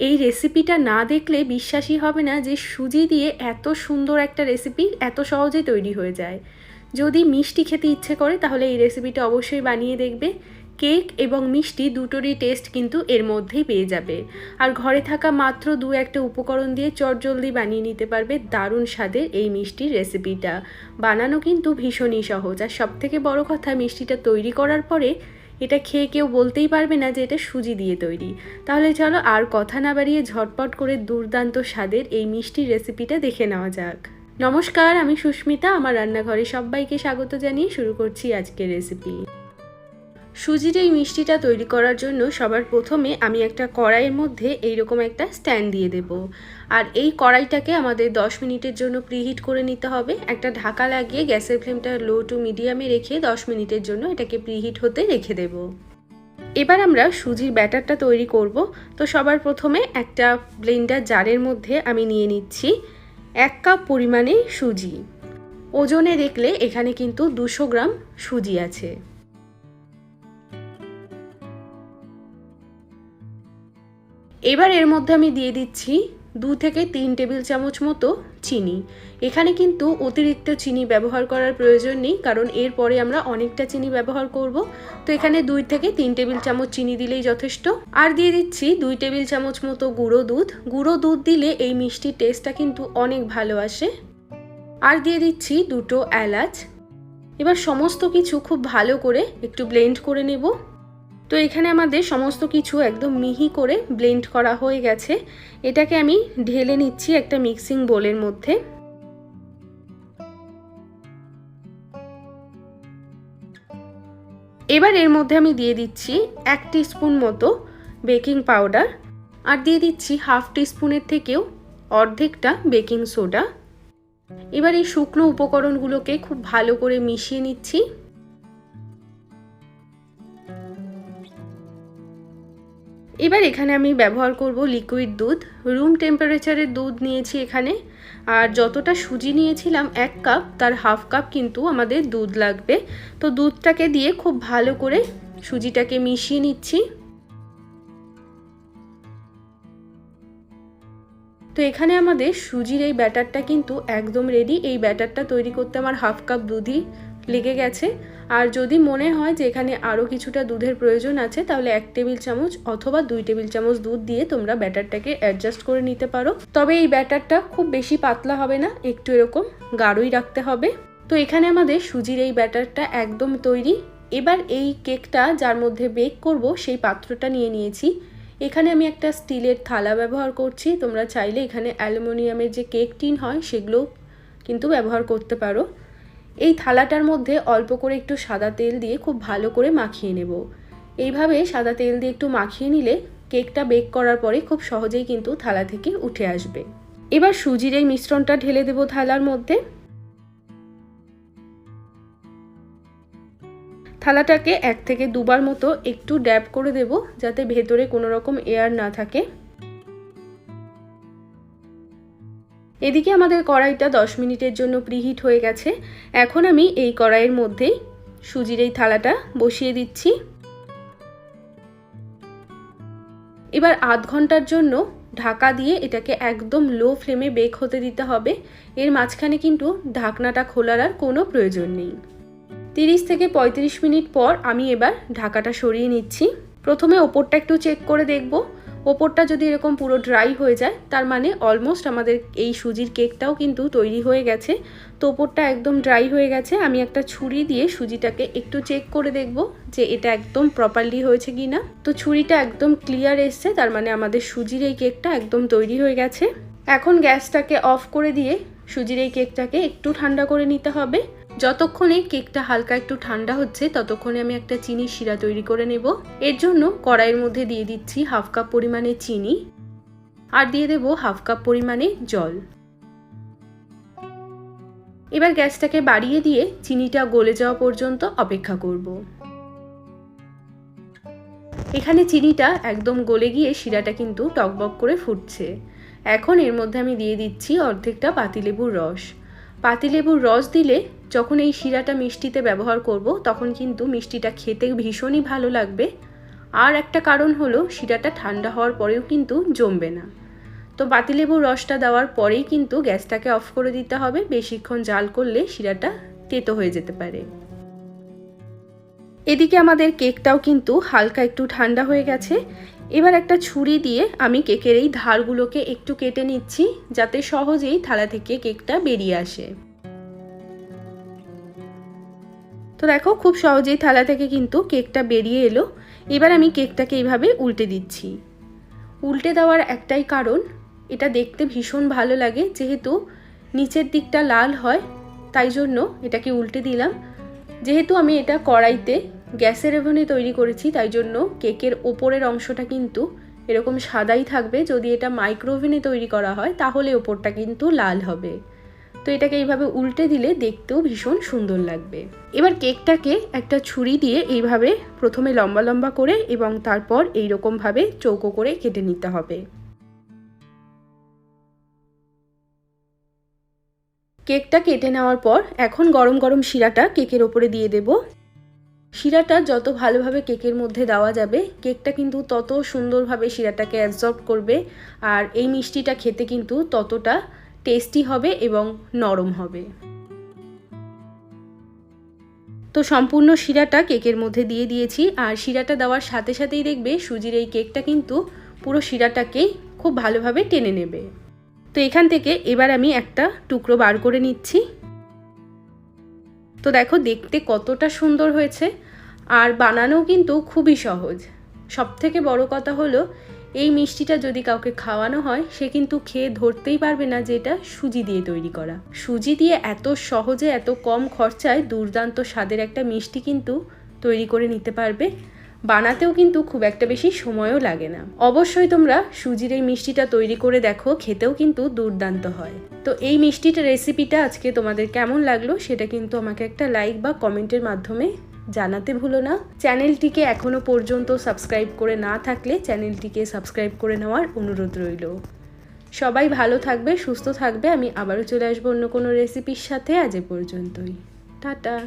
এই রেসিপিটা না দেখলে বিশ্বাসই হবে না যে সুজি দিয়ে এত সুন্দর একটা রেসিপি এত সহজে তৈরি হয়ে যায়। যদি মিষ্টি খেতে ইচ্ছে করে, তাহলে এই রেসিপিটা অবশ্যই বানিয়ে দেখবে। কেক এবং মিষ্টি দুটোরই টেস্ট কিন্তু এর মধ্যেই পেয়ে যাবে। আর ঘরে থাকা মাত্র দু একটা উপকরণ দিয়ে চটজলদি বানিয়ে নিতে পারবে দারুণ স্বাদের এই মিষ্টির রেসিপিটা বানানো কিন্তু ভীষণই সহজ। আর সবথেকে বড় কথা, মিষ্টিটা তৈরি করার পরে এটা খেয়ে কেউ বলতেই পারবে না যে এটা সুজি দিয়ে তৈরি। তাহলে চলো আর কথা না বাড়িয়ে ঝটপট করে দুর্দান্ত স্বাদের এই মিষ্টি রেসিপিটা দেখে নেওয়া যাক। নমস্কার, আমি সুস্মিতা, আমার রান্নাঘরে সবাইকে স্বাগত জানিয়ে শুরু করছি আজকের রেসিপি। সুজির এই মিষ্টিটা তৈরি করার জন্য সবার প্রথমে আমি একটা কড়াইয়ের মধ্যে এইরকম একটা স্ট্যান্ড দিয়ে দেব। আর এই কড়াইটাকে আমাদের 10 মিনিটের জন্য প্রিহিট করে নিতে হবে। একটা ঢাকা লাগিয়ে গ্যাসের ফ্লেমটা লো টু মিডিয়ামে রেখে 10 মিনিটের জন্য এটাকে প্রিহিট হতে রেখে দেব। এবার আমরা সুজির ব্যাটারটা তৈরি করব। তো সবার প্রথমে একটা ব্লেন্ডার জারের মধ্যে আমি নিয়ে নিচ্ছি এক কাপ পরিমাণে সুজি। ওজনে দেখলে এখানে কিন্তু দুশো গ্রাম সুজি আছে। এবার এর মধ্যে আমি দিয়ে দিচ্ছি দু থেকে তিন টেবিল চামচ মতো চিনি। এখানে কিন্তু অতিরিক্ত চিনি ব্যবহার করার প্রয়োজন নেই, কারণ এরপরে আমরা অনেকটা চিনি ব্যবহার করব। তো এখানে দুই থেকে তিন টেবিল চামচ চিনি দিলেই যথেষ্ট। আর দিয়ে দিচ্ছি দুই টেবিল চামচ মতো গুঁড়ো দুধ। গুঁড়ো দুধ দিলে এই মিষ্টির টেস্টটা কিন্তু অনেক ভালো আসে। আর দিয়ে দিচ্ছি দুটো এলাচ। এবার সমস্ত কিছু খুব ভালো করে একটু ব্লেন্ড করে নেব। তো এখানে আমাদের সমস্ত কিছু একদম মিহি করে ব্লেন্ড করা হয়ে গেছে। এটাকে আমি ঢেলে নিচ্ছি একটা মিক্সিং বোলের মধ্যে। এবার এর মধ্যে আমি দিয়ে দিচ্ছি এক স্পুন মতো বেকিং পাউডার আর দিয়ে দিচ্ছি হাফ স্পুনের থেকেও অর্ধেকটা বেকিং সোডা এবার এই শুকনো উপকরণগুলোকে খুব ভালো করে মিশিয়ে নিচ্ছি। এবার এখানে আমি ব্যবহার করব লিকুইড দুধ। রুম টেম্পারেচারের দুধ নিয়েছি এখানে। আর যতটা সুজি নিয়েছিলাম, এক কাপ তার হাফ কাপ কিন্তু আমাদের দুধ লাগবে। তো দুধটাকে দিয়ে খুব ভালো করে সুজিটাকে মিশিয়ে নিচ্ছি। তো এখানে আমাদের সুজির এই ব্যাটারটা কিন্তু একদম রেডি এই ব্যাটারটা তৈরি করতে আমার হাফ কাপ দুধই লেগে গেছে। আর যদি মনে হয় যে এখানে আরও কিছুটা দুধের প্রয়োজন আছে, তাহলে এক টেবিল চামচ অথবা দুই টেবিল চামচ দুধ দিয়ে তোমরা ব্যাটারটাকে অ্যাডজাস্ট করে নিতে পারো। তবে এই ব্যাটারটা খুব বেশি পাতলা হবে না, একটু এরকম গাঢ়ই রাখতে হবে। তো এখানে আমাদের সুজির এই ব্যাটারটা একদম তৈরি। এবার এই কেকটা যার মধ্যে বেক করব, সেই পাত্রটা নিয়ে নিয়েছি। এখানে আমি একটা স্টিলের থালা ব্যবহার করছি। তোমরা চাইলে এখানে অ্যালুমিনিয়ামের যে কেক টিন হয় সেগুলো কিন্তু ব্যবহার করতে পারো। এই থালাটার মধ্যে অল্প করে একটু সাদা তেল দিয়ে খুব ভালো করে মাখিয়ে নেব। এইভাবে সাদা তেল দিয়ে একটু মাখিয়ে নিলে কেকটা বেক করার পরে খুব সহজেই কিন্তু থালা থেকে উঠে আসবে। এবার সুজির এই মিশ্রণটা ঢেলে দেব থালার মধ্যে। থালাটাকে এক থেকে দুবার মতো একটু ড্যাব করে দেব যাতে ভেতরে কোনো রকম এয়ার না থাকে। এদিকে আমাদের কড়াইটা 10 মিনিটের জন্য প্রিহিট হয়ে গেছে। এখন আমি এই কড়াইয়ের মধ্যেই সুজির এই থালাটা বসিয়ে দিচ্ছি। এবার আধ ঘণ্টার জন্য ঢাকা দিয়ে এটাকে একদম লো ফ্লেমে বেক হতে দিতে হবে। এর মাঝখানে কিন্তু ঢাকনাটা খোলার আর কোনো প্রয়োজন নেই। তিরিশ থেকে ৩৫ মিনিট পর আমি এবার ঢাকাটা সরিয়ে নিচ্ছি। প্রথমে ওপরটা একটু চেক করে দেখব। ওপরটা যদি এরকম পুরো ড্রাই হয়ে যায়, তার মানে অলমোস্ট আমাদের এই সুজির কেকটাও কিন্তু তৈরি হয়ে গেছে। তো ওপরটা একদম ড্রাই হয়ে গেছে। আমি একটা ছুরি দিয়ে সুজিটাকে একটু চেক করে দেখব যে এটা একদম প্রপারলি হয়েছে কি না তো ছুরিটা একদম ক্লিয়ার এসছে, তার মানে আমাদের সুজির এই কেকটা একদম তৈরি হয়ে গেছে। এখন গ্যাসটাকে অফ করে দিয়ে সুজির এই কেকটাকে একটু ঠান্ডা করে নিতে হবে। যতক্ষণে কেকটা হালকা একটু ঠান্ডা হচ্ছে, ততক্ষণে আমি একটা চিনি শিরা তৈরি করে নেব। এর জন্য কড়াইয়ের মধ্যে দিয়ে দিচ্ছি হাফ কাপ পরিমাণে চিনি আর দিয়ে দেব হাফ কাপ পরিমাণে জল। এবার গ্যাসটাকে বাড়িয়ে দিয়ে চিনিটা গলে যাওয়া পর্যন্ত অপেক্ষা করব। এখানে চিনিটা একদম গলে গিয়ে শিরাটা কিন্তু টকবক করে ফুটছে। এখন এর মধ্যে আমি দিয়ে দিচ্ছি অর্ধেকটা পাতিলেবুর রস। পাতিলেবুর রস দিলে যখন এই শিরাটা মিষ্টিতে ব্যবহার করব, তখন কিন্তু মিষ্টিটা খেতে ভীষণই ভালো লাগবে। আর একটা কারণ হলো, শিরাটা ঠান্ডা হওয়ার পরেও কিন্তু জমবে না। তো পাতিলেবুর রসটা দেওয়ার পরেই কিন্তু গ্যাসটাকে অফ করে দিতে হবে। বেশিক্ষণ জাল করলে শিরাটা তেতো হয়ে যেতে পারে। এদিকে আমাদের কেকটাও কিন্তু হালকা একটু ঠান্ডা হয়ে গেছে। এবার একটা ছুরি দিয়ে আমি কেকের এই ধারগুলোকে একটু কেটে নিচ্ছি, যাতে সহজেই থালা থেকে কেকটা বেরিয়ে আসে। তো দেখো, খুব সহজেই থালা থেকে কিন্তু কেকটা বেরিয়ে এলো। এবার আমি কেকটাকে এইভাবে উল্টে দিচ্ছি। উল্টে দেওয়ার একটাই কারণ, এটা দেখতে ভীষণ ভালো লাগে, যেহেতু নিচের দিকটা লাল হয়, তাই জন্য এটাকে উল্টে দিলাম। যেহেতু আমি এটা কড়াইতে গ্যাসের ওভেনে তৈরি করেছি, তাই জন্য কেকের ওপরের অংশটা কিন্তু এরকম সাদাই থাকবে। যদি এটা মাইক্রোওভেনে তৈরি করা হয়, তাহলে ওপরটা কিন্তু লাল হবে। তো এটাকে এইভাবে উল্টে দিলে দেখতেও ভীষণ সুন্দর লাগবে। এবার কেকটাকে একটা ছুরি দিয়ে এইভাবে প্রথমে লম্বা লম্বা করে এবং তারপর এইরকমভাবে চৌকো করে কেটে নিতে হবে। কেকটা কেটে নেওয়ার পর এখন গরম গরম শিরাটা কেকের ওপরে দিয়ে দেব। শিরাটা যত ভালোভাবে কেকের মধ্যে দেওয়া যাবে, কেকটা কিন্তু তত সুন্দরভাবে শিরাটাকে অ্যাবজর্ব করবে আর এই মিষ্টিটা খেতে কিন্তু ততটা টেস্টি হবে এবং নরম হবে। তো সম্পূর্ণ শিরাটা কেকের মধ্যে দিয়ে দিয়েছি। আর শিরাটা দেওয়ার সাথে সাথেই দেখবে সুজির এই কেকটা কিন্তু পুরো শিরাটাকেই খুব ভালোভাবে টেনে নেবে। তো এখান থেকে এবার আমি একটা টুকরো বার করে নিচ্ছি। তো দেখো দেখতে কতটা সুন্দর হয়েছে। আর বানানোও কিন্তু খুবই সহজ। সব থেকে বড় কথা হলো এই মিষ্টিটা যদি কাউকে খাওয়ানো হয়, সে কিন্তু খেয়ে ধরতেই পারবে না যে এটা সুজি দিয়ে তৈরি করা। সুজি দিয়ে এত সহজে, এত কম খরচায় দুর্দান্ত স্বাদের একটা মিষ্টি কিন্তু তৈরি করে নিতে পারবে। বানাতেও কিন্তু খুব একটা বেশি সময়ও লাগে না। অবশ্যই তোমরা সুজির এই মিষ্টিটা তৈরি করে দেখো, খেতেও কিন্তু দুর্দান্ত হয়। তো এই মিষ্টিটা রেসিপিটা আজকে তোমাদের কেমন লাগল, সেটা কিন্তু আমাকে একটা লাইক বা কমেন্টের মাধ্যমে জানাতে ভুলো না। চ্যানেলটিকে এখনও পর্যন্ত সাবস্ক্রাইব করে না থাকলে চ্যানেলটিকে সাবস্ক্রাইব করে নেওয়ার অনুরোধ রইল। সবাই ভালো থাকবে, সুস্থ থাকবে। আমি আবারও চলে আসব অন্য কোনো রেসিপির সাথে। আজ এ পর্যন্তই। টাটা।